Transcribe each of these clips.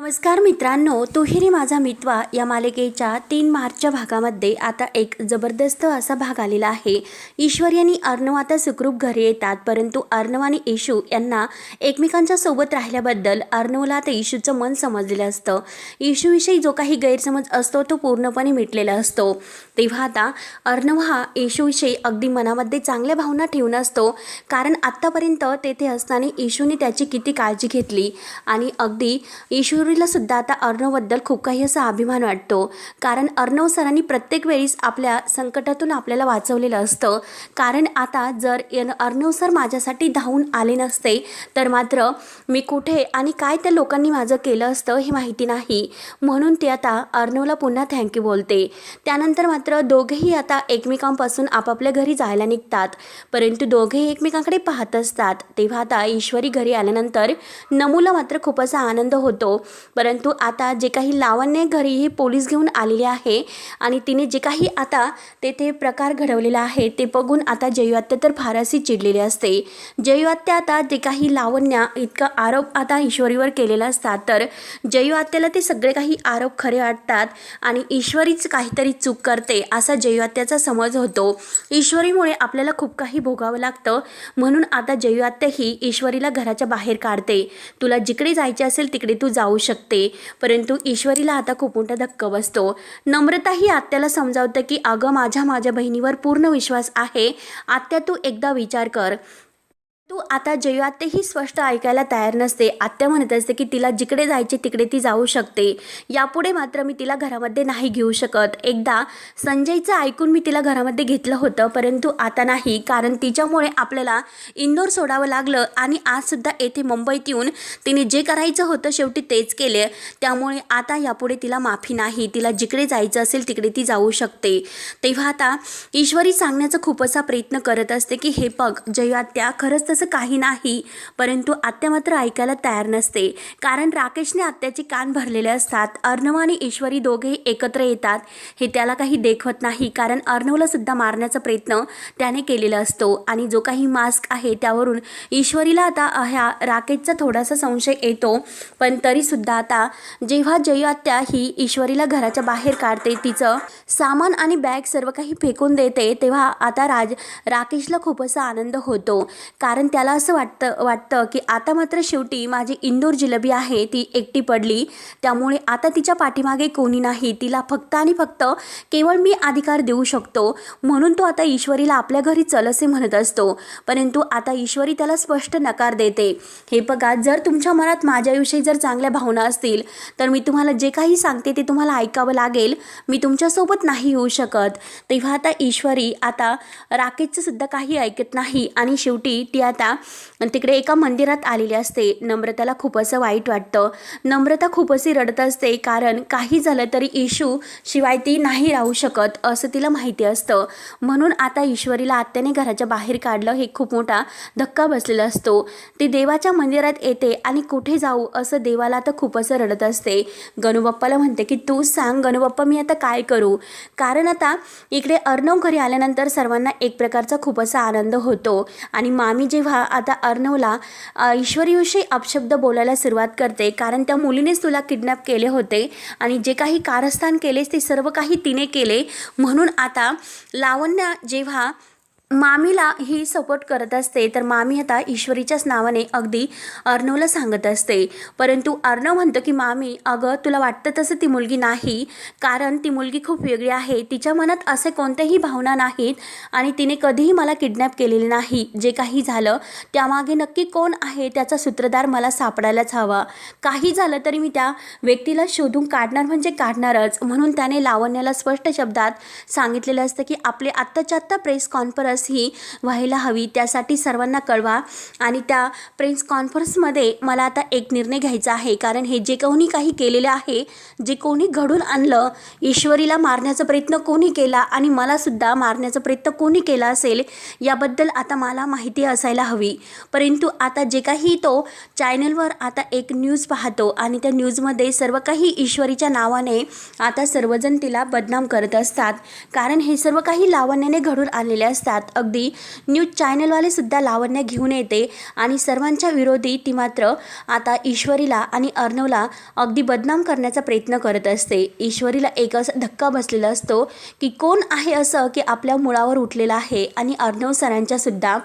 नमस्कार मित्रांनो तुहिरी माझा मितवा या मालिकेच्या तीन मार्चच्या भागामध्ये आता एक जबरदस्त असा भाग आलेला आहे. ईश्वर यांनी अर्णव आता सुखरूप घरी येतात परंतु अर्णव आणि येशू यांना एकमेकांच्या सोबत राहिल्याबद्दल अर्णवला आता येशूचं मन समजलेलं असतं. येशूविषयी जो काही गैरसमज असतो तो पूर्णपणे मिटलेला असतो. तेव्हा आता अर्णव हा येशूविषयी अगदी मनामध्ये चांगल्या भावना ठेवून असतो कारण आत्तापर्यंत तेथे असताना येशूने त्याची किती काळजी घेतली. आणि अगदी ईश्वरीला सुद्धा आता अर्णवबद्दल खूप काही असा अभिमान वाटतो. कारण अर्णव सरांनी प्रत्येक वेळीस आपल्या संकटातून आपल्याला वाचवलेलं असतं. कारण आता जर अर्णव सर माझ्यासाठी धावून आले नसते तर मात्र मी कुठे आणि काय त्या लोकांनी माझं केलं असतं हे माहिती नाही. म्हणून ते आता अर्णवला पुन्हा थँक्यू बोलते. त्यानंतर मात्र दोघेही आता एकमेकांपासून आपापल्या घरी जायला निघतात. परंतु दोघेही एकमेकांकडे पाहत असतात. तेव्हा आता ईश्वरी घरी आल्यानंतर नमूला मात्र खूप असा आनंद होतो. परंतु आता जे काही लावण्य घरी ही पोलीस घेऊन आलेली आहे आणि तिने जे काही आता तेथे प्रकार घडवलेला आहे ते बघून आता जयवात्या तर फारशी चिडलेली असते. जयवात्या आता जे काही लावण्या इतका आरोप आता ईश्वरीवर केलेला असतात तर जयवात्याला ते सगळे काही आरोप खरे वाटतात आणि ईश्वरीच काहीतरी चूक करते असा जयवात्याचा समज होतो. ईश्वरीमुळे आपल्याला खूप काही भोगावं लागतं म्हणून आता जयवात्या ही ईश्वरीला घराच्या बाहेर काढते. तुला जिकडे जायचे असेल तिकडे तू जाऊ शकते. परंतु ईश्वरीला आता खूप मोठा धक्का बसतो. नम्रता ही आत्याला समजावतं की अगं माझ्या माझ्या बहिणीवर पूर्ण विश्वास आहे. आत्या तू एकदा विचार कर. तू आता जयू आत्या स्पष्ट ऐकायला तयार नसते. आत्या म्हणत असते की तिला जिकडे जायचे तिकडे ती जाऊ शकते. यापुढे मात्र मी तिला घरामध्ये नाही घेऊ शकत. एकदा संजयचं ऐकून मी तिला घरामध्ये घेतलं होतं परंतु आता नाही कारण तिच्यामुळे आपल्याला इंदोर सोडावं लागलं आणि आजसुद्धा येथे मुंबईत येऊन तिने जे करायचं होतं शेवटी तेच केले. त्यामुळे आता यापुढे तिला माफी नाही. तिला जिकडे जायचं असेल तिकडे ती जाऊ शकते. तेव्हा आता ईश्वरी सांगण्याचा खूप असा प्रयत्न करत असते की हे बघ जयू आत्या खरंच तसं काही नाही. परंतु आत्या मात्र ऐकायला तयार नसते. कारण राकेशने आत्याचे कान भरलेले असतात. अर्णव आणि ईश्वरी दोघेही एकत्र येतात. हे त्याला काही देखवत नाही. कारण अर्णवला सुद्धा मारण्याचा प्रयत्न त्याने केलेला असतो. आणि जो काही मास्क आहे त्यावरून ईश्वरीला आता ह्या राकेशचा थोडासा संशय येतो. पण तरीसुद्धा आता जेव्हा जयू आत्या ही ईश्वरीला घराच्या बाहेर काढते तिचं सामान आणि बॅग सर्व काही फेकून देते तेव्हा आता राज राकेशला खूप असा आनंद होतो. कारण त्याला असं वाटतं वाटतं की आता मात्र शेवटी माझी इंदोर जिलेबी आहे ती एकटी पडली. त्यामुळे आता तिच्या पाठीमागे कोणी नाही. तिला फक्त आणि फक्त केवळ मी अधिकार देऊ शकतो. म्हणून तो आता ईश्वरीला आपल्या घरी चल असे म्हणत असतो. परंतु आता ईश्वरी त्याला स्पष्ट नकार देते. हे बघा जर तुमच्या मनात माझ्याविषयी जर चांगल्या भावना असतील तर मी तुम्हाला जे काही सांगते ते तुम्हाला ऐकावं लागेल. मी तुमच्यासोबत नाही येऊ शकत. तेव्हा आता ईश्वरी आता राकेशचं सुद्धा काही ऐकत नाही आणि शेवटी ती आता तिकडे एका मंदिरात आलेली असते. नम्रताला खूप असं वाईट वाटतं. नम्रता खूप अशी रडत असते. कारण काही झालं तरी येशू शिवाय ती नाही राहू शकत असं तिला माहिती असतं. म्हणून आता ईश्वरीला आत्याने घराच्या बाहेर काढलं. हे खूप मोठा धक्का बसलेला असतो. ती देवाच्या मंदिरात येते आणि कुठे जाऊ असं देवाला आता खूप असं रडत असते. गणूबाप्पाला म्हणते की तू सांग गणूबाप्पा मी आता काय करू? कारण आता इकडे अर्णव घरी आल्यानंतर सर्वांना एक प्रकारचा खूप असा आनंद होतो. आणि मामी जे जेव्हा आता अर्णवला ईश्वरीविषयी अपशब्द बोलायला सुरुवात करते. कारण त्या मुलीनेच तुला किडनॅप केले होते आणि जे काही कारस्थान केलेस ते सर्व काही तिने केले. म्हणून आता लावण्य जेव्हा मामीला ही सपोर्ट करत असते तर मामी आता ईश्वरीच्याच नावाने अगदी अर्णवला सांगत असते. परंतु अर्णव म्हणतो की मामी अगं तुला वाटतं तसं ती मुलगी नाही कारण ती मुलगी खूप वेगळी आहे. तिच्या मनात असे कोणत्याही भावना नाहीत आणि तिने कधीही मला किडनॅप केलेले नाही. जे काही झालं त्यामागे नक्की कोण आहे त्याचा सूत्रधार मला सापडायलाच हवा. काही झालं तरी मी त्या व्यक्तीला शोधून काढणार म्हणजे काढणारच. म्हणून त्याने लावण्याला स्पष्ट शब्दात सांगितलेलं असतं की आपले आत्ताच्या आत्ता प्रेस कॉन्फरन्स ही व्हायला हवी. त्यासाठी सर्वांना कळवा. आणि त्या प्रेस कॉन्फरन्समध्ये मला आता एक निर्णय घ्यायचा आहे. कारण हे जे कोणी काही केलेलं आहे जे कोणी घडून आणलं ईश्वरीला मारण्याचा प्रयत्न कोणी केला आणि मलासुद्धा मारण्याचा प्रयत्न कोणी केला असेल याबद्दल आता मला माहिती असायला हवी. परंतु आता जे काही तो चॅनलवर आता एक न्यूज पाहतो आणि त्या न्यूजमध्ये सर्व काही ईश्वरीच्या नावाने आता सर्वजण तिला बदनाम करत असतात. कारण हे सर्व काही लावण्याने घडून आलेले असतात. अगदी न्यूज चॅनलवाले सुद्धा लावण्य घेऊन येते. आणि सर्वांच्या विरोधी ती मात्र आता ईश्वरीला आणि अर्णवला अगदी बदनाम करण्याचा प्रयत्न करत असते. ईश्वरीला एक असा धक्का बसलेला असतो की कोण आहे असं की आपल्या मुळावर उठलेलं आहे आणि अर्णव सरांच्या सुद्धा.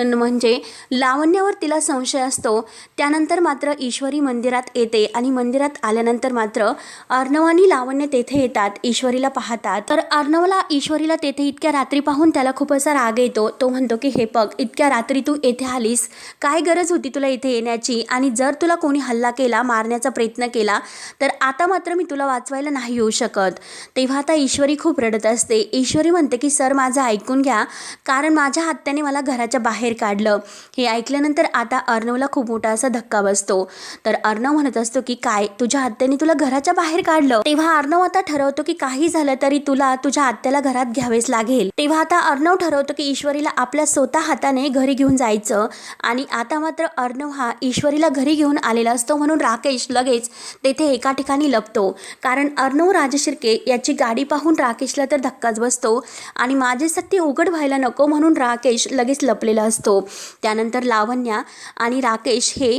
म्हणजे लावण्यावर तिला संशय असतो. त्यानंतर मात्र ईश्वरी मंदिरात येते आणि मंदिरात आल्यानंतर मात्र अर्णव आणि लावण्य तेथे येतात. ईश्वरीला पाहतात. तर अर्णवला ईश्वरीला तेथे इतक्या रात्री पाहून त्याला खूप असा राग येतो. तो म्हणतो की हे पग इतक्या रात्री तू येथे आलीस. काय गरज होती तुला इथे येण्याची? आणि जर तुला कोणी हल्ला केला मारण्याचा प्रयत्न केला तर आता मात्र मी तुला वाचवायला नाही येऊ शकत. तेव्हा आता ईश्वरी खूप रडत असते. ईश्वरी म्हणते की सर माझं ऐकून घ्या. कारण माझ्या हत्याने मला घराच्या बाहेर काढलं. हे ऐकल्यानंतर आता अर्णवला खूप मोठा असा धक्का बसतो. तर अर्णव म्हणत असतो की काय तुझ्या हत्याने तुला घराच्या बाहेर काढलं? तेव्हा अर्णव आता ठरवतो की काही झालं तरी तुला तुझ्या आत्याला घरात घ्यावेच लागेल. तेव्हा आता अर्णव ठरवतो की ईश्वरीला आपल्या स्वतः हाताने घरी घेऊन जायचं. आणि आता मात्र अर्णव हा ईश्वरीला घरी घेऊन आलेला असतो म्हणून राकेश लगेच तेथे एका ठिकाणी लपतो. कारण अर्णव राजशिर्के याची गाडी पाहून राकेशला तर धक्काच बसतो. आणि माझे सत्य उघड व्हायला नको म्हणून राकेश लगेच लपलेला असतो. त्यानंतर लावण्या आणि राकेश हे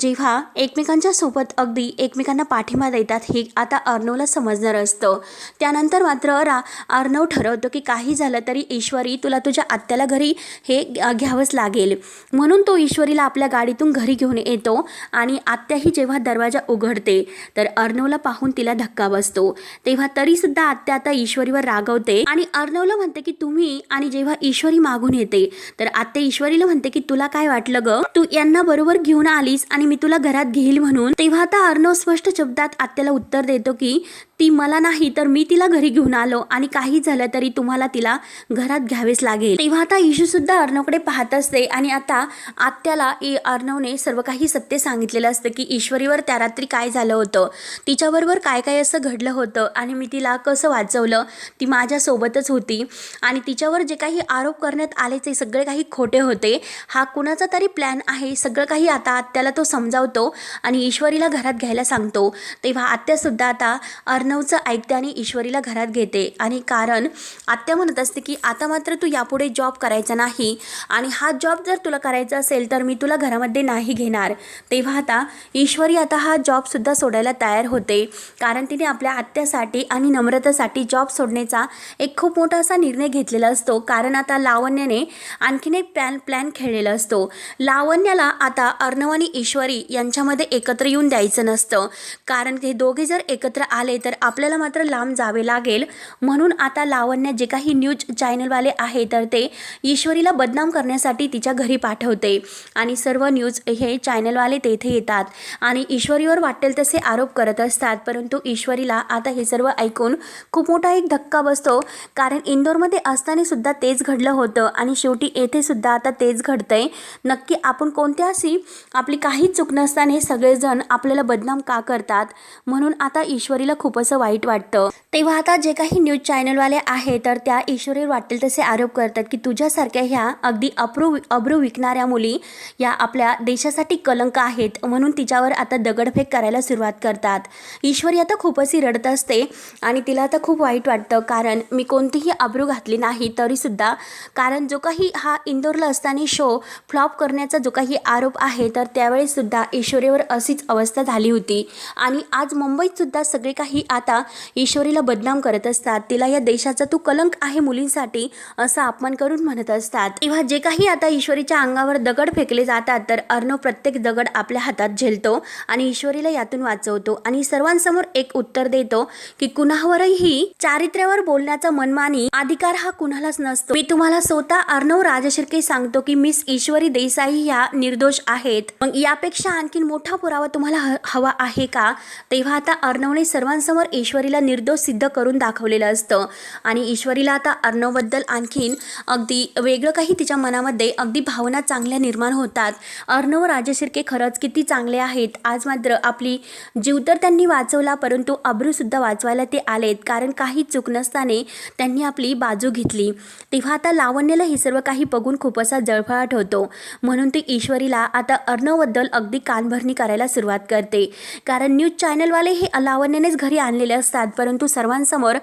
जेव्हा एकमेकांच्या सोबत अगदी एकमेकांना पाठिंबा देतात हे आता अर्णवला समजणार असतं. त्यानंतर मात्र रा अर्णव ठरवतो की काही झालं तरी ईश्वरी तुला तुझ्या आत्याला घरी हे घ्यावंच लागेल. म्हणून तो ईश्वरीला आपल्या गाडीतून घरी घेऊन येतो आणि आत्याही जेव्हा दरवाजा उघडते तर अर्णवला पाहून तिला धक्का बसतो. तेव्हा तरीसुद्धा आत्या आता ईश्वरीवर रागवते आणि अर्णवला म्हणते की तुम्ही आणि जेव्हा ईश्वरी मागून येते तर आत्या ईश्वरीला म्हणते की तुला काय वाटलं ग? तू यांना बरोबर घेऊन आलीस आणि मी तुला घरात घेईल म्हणून. तेव्हा आता अर्णव स्पष्ट शब्दात आत्याला उत्तर देतो की ती मला नाही तर मी तिला घरी घेऊन आलो आणि काही झालं तरी तुम्हाला तिला घरात घ्यावेच लागेल. तेव्हा आता इशू सुद्धा अर्णवकडे पाहत असते आणि आता आत्याला अर्णवने सर्व काही सत्य सांगितलेलं असतं की ईश्वरीवर त्या रात्री काय झालं होतं. तिच्याबरोबर काय काय असं घडलं होतं आणि मी तिला कसं वाचवलं ती माझ्यासोबतच होती. आणि तिच्यावर जे काही आरोप करण्यात आले ते सगळे काही खोटे होते. हा कुणाचा तरी प्लॅन आहे सगळं काही आता आत्याला तो समजावतो आणि ईश्वरीला घरात घ्यायला सांगतो. तेव्हा आत्यासुद्धा आता अर्णवचं ऐकते आणि ईश्वरीला घरात घेते. आणि कारण आत्या म्हणत असते की आता मात्र तू यापुढे जॉब करायचा नाही. आणि हा जॉब जर तुला करायचा असेल तर मी तुला घरामध्ये नाही घेणार. तेव्हा आता ईश्वरी आता हा जॉबसुद्धा सोडायला तयार होते. कारण तिने आपल्या आत्यासाठी आणि नम्रतासाठी जॉब सोडण्याचा एक खूप मोठा असा निर्णय घेतलेला असतो. कारण आता लावण्याने आणखीन एक प्लॅन प्लॅन खेळलेला असतो. लावण्याला आता अर्णव आणि ईश्वरी यांच्यामध्ये एकत्र येऊन द्यायचं नसतं. कारण ते दोघे जर एकत्र आले तर आपल्याला मात्र लांब जावे लागेल. म्हणून आता लावण्या जे काही न्यूज चॅनलवाले आहेत आहे तर ते ईश्वरीला बदनाम करण्यासाठी तिच्या घरी पाठवते. आणि सर्व न्यूज हे चॅनलवाले तेथे येतात. आणि ईश्वरीवर वाटेल तसे आरोप करत असतात. परंतु ईश्वरीला आता हे सर्व ऐकून खूप मोठा एक धक्का बसतो. कारण इंदोरमध्ये असताना सुद्धा तेच घडलं होतं. आणि शेवटी येथे सुद्धा आता तेच घडतंय. नक्की आपण कोणत्याशी आपली काही चूक नसताना हे सगळेजण आपल्याला बदनाम का करतात? म्हणून आता ईश्वरीला खूप असं वाईट वाटतं. तेव्हा आता जे काही न्यूज चॅनलवाले आहे तर त्या ईश्वरीवर वाटेल तसे आरोप करतात की तुझ्यासारख्या ह्या अगदी अप्रू अब्रू विकणाऱ्या मुली या आपल्या देशासाठी कलंक आहेत म्हणून तिच्यावर आता दगडफेक करायला सुरुवात करतात. ईश्वरी आता खूप अशी रडत असते आणि तिला आता खूप वाईट वाटतं. कारण मी कोणतीही अब्रू घातली नाही तरीसुद्धा कारण जो काही हा इंदोरला असताना शो फ्लॉप करण्याचा जो काही आरोप आहे तर त्यावेळीसुद्धा ईश्वरीवर अशीच अवस्था झाली होती. आणि आज मुंबईतसुद्धा सगळे काही आता ईश्वरीला बदनाम करत असतात. तिला या देशाचा तू कलंक आहे मुलींसाठी असा अपमान करून म्हणत असतात. तेव्हा जे काही आता ईश्वरीच्या अंगावर दगड फेकले जातात तर अर्णव प्रत्येक दगड आपल्या हातात झेलतो आणि ईश्वरीला यातून वाचवतो आणि सर्वांसमोर एक उत्तर देतो की कुणावरही चारित्र्यावर बोलण्याचा मनमानी अधिकार हा कुणालाच नसतो. मी तुम्हाला स्वतः अर्णव राजशिर्के सांगतो की मिस ईश्वरी देसाई ह्या निर्दोष आहेत. मग यापेक्षा आणखीन मोठा पुरावा तुम्हाला ह- हवा आहे का? तेव्हा आता अर्णवने सर्वांसमोर ईश्वरीला निर्दोष सिद्ध करून दाखवलेलं असतं आणि ईश्वरीला आता अर्णवबद्दल आणखी आणखीन अगदी वेगळं काही तिच्या मनामध्ये अगदी भावना चांगल्या निर्माण होतात. अर्णव राजशिर्के खरंच किती चांगले आहेत. आज मात्र आपली जीव तर त्यांनी वाचवला परंतु अब्रूसुद्धा वाचवायला ते आलेत. कारण काही चूक नसताने त्यांनी आपली बाजू घेतली. तेव्हा आता लावण्याला हे सर्व काही बघून खूप असा जळफळाट होतो. म्हणून ती ईश्वरीला आता अर्णवबद्दल अगदी कानभरणी करायला सुरुवात करते. कारण न्यूज चॅनलवाले हे लावण्यानेच घरी आणलेले असतात. परंतु सर्वांसमोर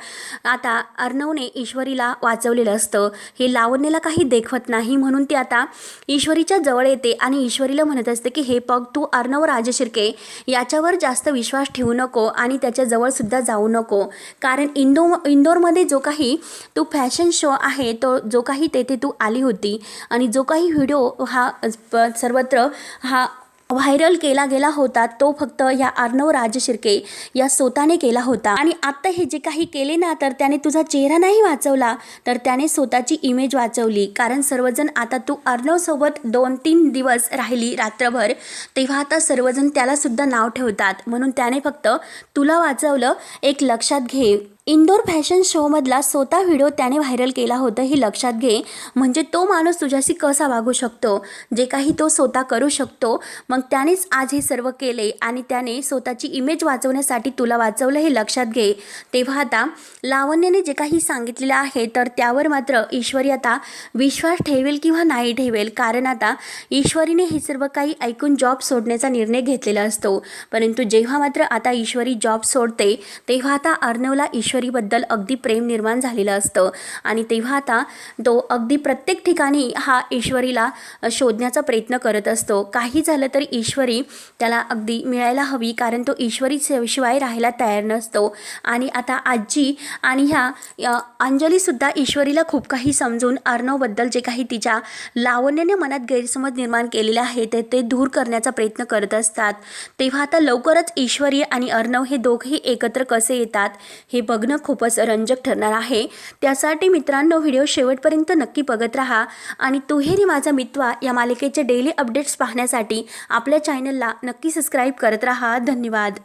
आता अर्णवने ईश्वरीला वाचवलेलं असतं. हे लावण्याला काही देखवत नाही. म्हणून ती आता ईश्वरीच्या जवळ येते आणि ईश्वरीला म्हणत असते की हे पग तू अर्णव राजशिर्के याच्यावर जास्त विश्वास ठेवू नको आणि त्याच्याजवळसुद्धा जाऊ नको. कारण इंदो इंदोरमध्ये जो काही तू फॅशन शो आहे तो जो काही तेथे तू आली होती आणि जो काही व्हिडिओ हा प- सर्वत्र हा व्हायरल केला गेला होता तो फक्त या अर्णव राजशिर्के या स्वतःने केला होता. आणि आत्ता हे जे काही केले ना तर त्याने तुझा चेहरा नाही वाचवला तर त्याने स्वतःची इमेज वाचवली. कारण सर्वजण आता तू अर्णवसोबत दोन तीन दिवस राहिली रात्रभर तेव्हा आता सर्वजण त्यालासुद्धा नाव ठेवतात. म्हणून त्याने फक्त तुला वाचवलं एक लक्षात घे. इंडोर फॅशन शोमधला स्वतः व्हिडिओ त्याने व्हायरल केला होता हे लक्षात घे. म्हणजे तो माणूस तुझ्याशी कसा वागू शकतो? जे काही तो स्वतः करू शकतो. मग त्यानेच आज हे सर्व केले आणि त्याने स्वतःची इमेज वाचवण्यासाठी तुला वाचवलं हे लक्षात घे. तेव्हा आता लावण्याने जे काही सांगितलेलं आहे तर त्यावर मात्र ईश्वरी आता विश्वास ठेवेल किंवा नाही ठेवेल. कारण आता ईश्वरीने हे सर्व काही ऐकून जॉब सोडण्याचा निर्णय घेतलेला असतो. परंतु जेव्हा मात्र आता ईश्वरी जॉब सोडते तेव्हा आता अर्णवला ईश्वरीबद्दल अगदी प्रेम निर्माण झालेलं असतं. आणि तेव्हा आता तो अगदी प्रत्येक ठिकाणी हा ईश्वरीला शोधण्याचा प्रयत्न करत असतो. काही झालं तरी ईश्वरी त्याला अगदी मिळायला हवी कारण तो ईश्वरी शिवाय राहायला तयार नसतो. आणि आता आजी आणि ह्या अंजलीसुद्धा ईश्वरीला खूप काही समजून अर्णवबद्दल जे काही तिच्या लावण्याने मनात गैरसमज निर्माण केलेले आहे ते ते दूर करण्याचा प्रयत्न करत असतात. तेव्हा आता लवकरच ईश्वरी आणि अर्णव हे दोघेही एकत्र कसे येतात हे बघ बघणं खूपच रंजक ठरणार आहे. त्यासाठी मित्रांनो व्हिडिओ शेवटपर्यंत नक्की बघत राहा आणि तुहेरी माझा मित्वा या मालिकेचे डेली अपडेट्स पाहण्यासाठी आपल्या चॅनलला नक्की सबस्क्राईब करत राहा. धन्यवाद.